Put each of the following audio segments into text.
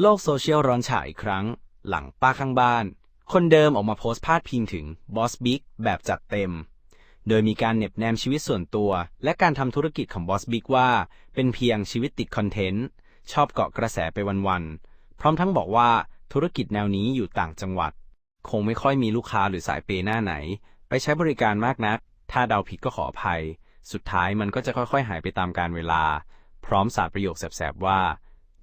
โลกโซเชียลร้อนฉาอีกครั้ง หลังป้าข้างบ้าน คนเดิมออกมาโพสต์พาดพิงถึงบอสบิ๊กแบบจัดเต็ม โดยมีการเน็บแนมชีวิตส่วนตัว และการทำธุรกิจของบอสบิ๊กว่า เป็นเพียงชีวิตติดคอนเทนต์ ชอบเกาะกระแสไปวันๆ พร้อมทั้งบอกว่าธุรกิจแนวนี้อยู่ต่างจังหวัด คงไม่ค่อยมีลูกค้าหรือสายเปหน้าไหน ไปใช้บริการมากนัก ถ้าเดาผิดก็ขออภัย สุดท้ายมันก็จะค่อยๆ หายไปตามกาลเวลา พร้อมสาดประโยคแสบๆว่า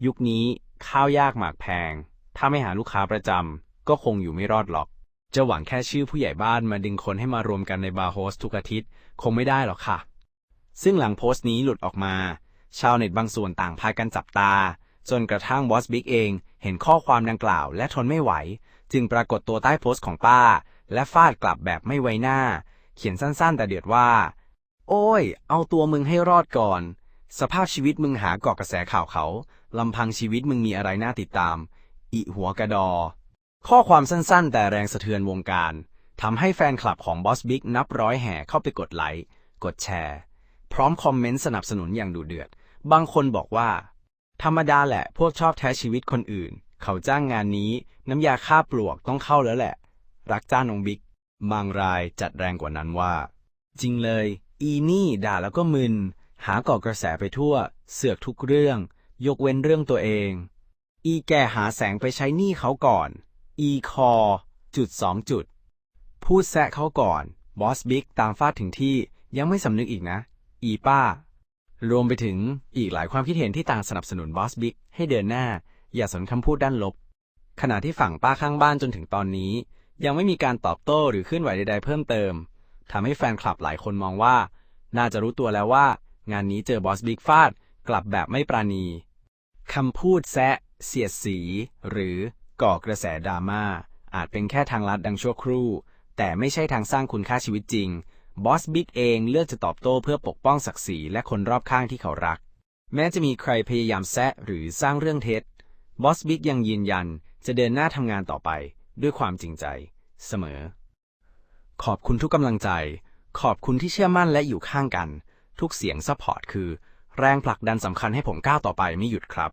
ยุคนี้ ข้าวยากหมากแพง ถ้าไม่หาลูกค้าประจำก็คงอยู่ไม่รอดหรอก จะหวังแค่ชื่อผู้ใหญ่บ้านมาดึงคนให้มารวมกันในบาร์โฮสทุกอาทิตย์ คงไม่ได้หรอกค่ะ ซึ่งหลังโพสต์นี้หลุดออกมา ชาวเน็ตบางส่วนต่างพากันจับตา จนกระทั่งบอสบิ๊กเองเห็นข้อความดังกล่าวและทนไม่ไหว จึงปรากฏตัวใต้โพสต์ของป้า และฟาดกลับแบบไม่ไว้หน้า เขียนสั้นๆ แต่เดือดว่า โอ้ย เอาตัวมึงให้รอดก่อน สภาพชีวิตมึงหาเกาะกระแสข่าวเขา ลำพังชีวิตมึงมีอะไรน่าติดตามอีหัวกระดอ ข้อความสั้นๆ แต่แรงสะเทือนวงการทำให้แฟนคลับของบอสบิ๊กนับร้อยแห่เข้าไปกดไลค์ กดแชร์ พร้อมคอมเมนต์สนับสนุนอย่างดุเดือด บางคนบอกว่า ธรรมดาแหละ พวกชอบแท้ชีวิตคนอื่น เขาจ้างงานนี้ น้ำยาฆ่าปลวกต้องเข้าแล้วแหละ รักจ้าน้องบิ๊ก บางรายจัดแรงกว่านั้นว่า จริงเลย อีนี่ด่าแล้วก็มึน หาก่อกระแสไปทั่ว เสือกทุกเรื่อง ยกเว้นเรื่องตัวเอง อีแกหาแสงไปใช้หนี้เขาก่อน อีคอ จุดสองจุด พูดแซะเขาก่อน บอสบิ๊กตามฟาดถึงที่ยังไม่สำนึกอีกนะ อีป้า รวมไปถึงอีกหลายความคิดเห็นที่ต่างสนับสนุนบอสบิ๊กให้เดินหน้า อย่าสนคำพูดด้านลบ ขณะที่ฝั่งป้าข้างบ้านจนถึงตอนนี้ ยังไม่มีการตอบโต้หรือเคลื่อนไหวใดๆเพิ่มเติมทำให้แฟนคลับหลายคนมองว่า น่าจะรู้ตัวแล้วว่า งานนี้เจอบอสบิ๊กฟาดกลับแบบไม่ปราณีคำพูดแซะ เสียดสี หรือก่อกระแสดราม่าอาจเป็นแค่ทางลัดดังชั่วครู่ แต่ไม่ใช่ทางสร้างคุณค่าชีวิตจริง บอสบิ๊กเองเลือกจะตอบโต้เพื่อปกป้องศักดิ์ศรีและคนรอบข้างที่เขารัก แม้จะมีใครพยายามแซะหรือสร้างเรื่องเท็จ บอสบิ๊กยังยืนยันจะเดินหน้าทำงานต่อไป ด้วยความจริงใจ เสมอ ขอบคุณทุกกำลังใจ ขอบคุณที่เชื่อมั่นและอยู่ข้างกัน ทุกเสียงซัพพอร์ตคือ แรงผลักดันสำคัญให้ผมก้าวต่อไปไม่หยุดครับ